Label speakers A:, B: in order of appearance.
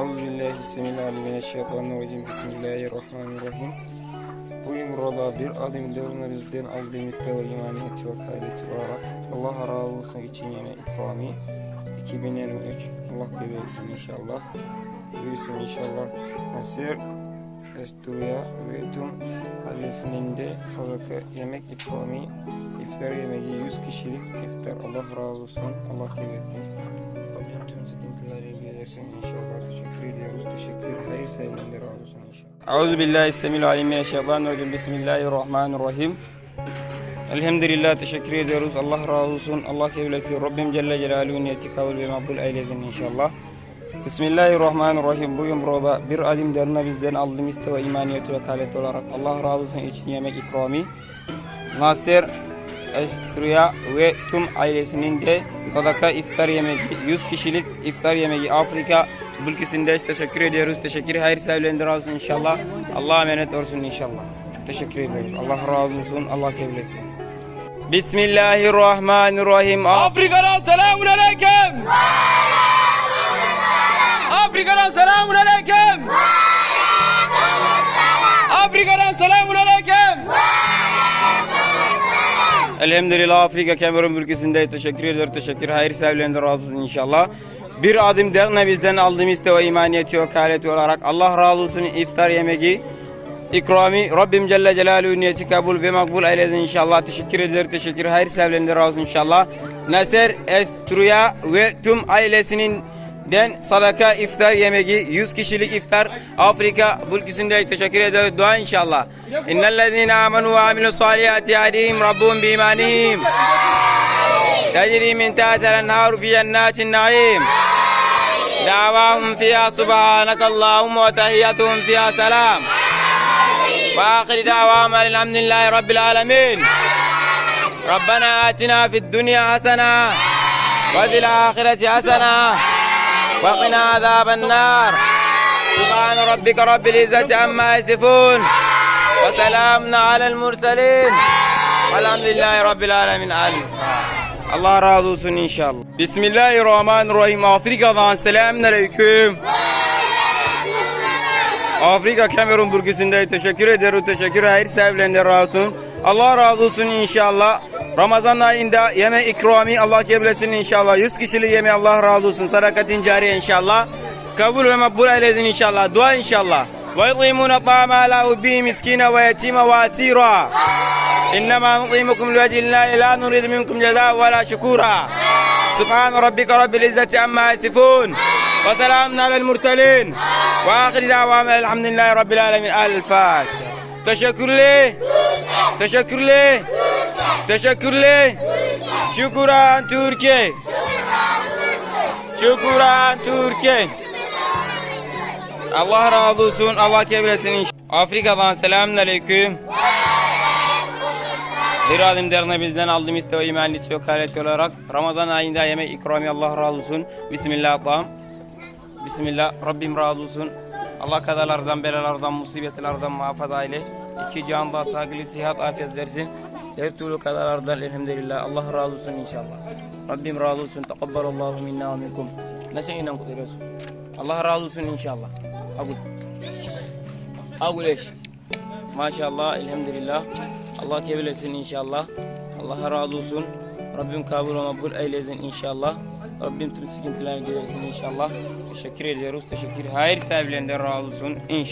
A: Euzubillahimineşşeytanirracim. Bismillahirrahmanirrahim. Bugün burada bir adım derinizden aldığımız ve imaniyet ve kaydeti olarak Allah razı olsun için yine ikrami 2023 Allah kabul etsin inşallah. Büyüsün inşallah. Nasir Estuya ve tüm ailesinin de sadaka yemek ikrami iftar yemeği 100 kişilik iftar Allah razı olsun. Allah kabul etsin. Rabbim tüm gidersin inşallah. Teşekkür ediyoruz. Teşekkür. Hayır razı olsun inşallah. Euzu billahi semil alim mineşşeytanirracim. Bismillahirrahmanirrahim. Elhamdülillah teşekkür ediyoruz. Allah razı olsun. Allah kabul. Rabbim Celle Celaluhu niyeti kabul ve makbul eylesin inşallah. Bismillahirrahmanirrahim. Bugün burada bir alim derine bizden aldığımız ve imaniyeti ve kalet olarak Allah razı olsun için yemek ikrami. Nasir Estruya ve tüm ailesinin de sadaka iftar yemeği 100 kişilik iftar yemeği Afrika ülkesinde teşekkür ediyoruz. Teşekkür hayır sevlendir olsun inşallah. Allah'a emanet olsun inşallah. Teşekkür ediyoruz. Allah razı olsun. Allah kabul etsin. Bismillahirrahmanirrahim.
B: Afrika'dan selamun aleyküm. Afrika'dan selamun
A: Elhamdülillah Afrika Kamerun ülkesinde teşekkür ediyoruz. Teşekkür hayır sevlendir razı olsun inşallah. Bir adım derine bizden aldığımız ve imaniyeti ve kaleti olarak Allah razı olsun iftar yemeği İkrami Rabbim Celle Celaluhu niyeti kabul ve makbul eylesin inşallah. Teşekkür eder, teşekkür hayır sevlendir razı olsun inşallah. Neser Estruya ve tüm ailesinin den sadaka iftar yemeği 100 kişilik iftar Afrika ülkesinde teşekkür ederiz dua inşallah. İnnellezine amenu ve amilu salihati yahdihim rabbuhum bi imanihim. تجري من تحت الأنهار في جنات النعيم دعواهم فيها سبحانك اللهم وتحياتهم فيها سلام وآخر دعواهم الحمد لله رب العالمين ربنا آتنا في الدنيا حسنة وفي الآخرة حسنة وقنا عذاب النار سبحان ربك رب العزة عما يصفون وسلام على المرسلين والحمد لله رب العالمين ألف Allah razı olsun inşallah. Bismillahirrahmanirrahim. Afrika'dan selamünaleyküm. Afrika Kamerun bölgesinde teşekkür ederim. Teşekkür hayır sahiplerine razı olsun. Allah razı olsun inşallah. Ramazan ayında yeme ikrami Allah kabul etsin inşallah. 100 kişilik yeme Allah razı olsun. Sadakatin cariye inşallah. Kabul ve makbul eylesin inşallah. Dua inşallah. Ve yutimuna ta'ama ala hubbihi miskina ve yetima ve asira. إنما نطعمكم لوجه الله لا نريد منكم جزاء ولا شكورا سبحان ربك رب العزة عما يصفون وسلام على المرسلين وآخر دعوانا الحمد لله رب العالمين الفاتحة تشكر لي تشكر لي Teşekkürler. Şükran Türkiye. Şükran Türkiye. Allah razı olsun. Allah kebresin. Afrika'dan selamun aleyküm. Bir adım derine bizden aldığımız ve imanlit ve kaleti olarak Ramazan ayında yemek ikrami Allah razı olsun. Bismillah Allah'ım. Bismillah Rabbim razı olsun. Allah kadarlardan, belalardan, musibetlerden muhafaza eyle. İki canda sağlıklı, sıhhat, afiyet versin. Her türlü kadarlardan elhamdülillah. Allah razı olsun inşallah. Rabbim razı olsun. Tekabbalallahu minna ve minkum. Ne şeyinden kutluyoruz? Allah razı olsun inşallah. Agul. Agul eş. Maşallah, elhamdülillah. Allah kabul etsin inşallah. Allah razı olsun. Rabbim kabul ve makbul eylesin inşallah. Rabbim tüm sıkıntıları gidersin inşallah. Teşekkür ediyoruz. Teşekkür. Hayır sahiplerinde razı olsun inşallah.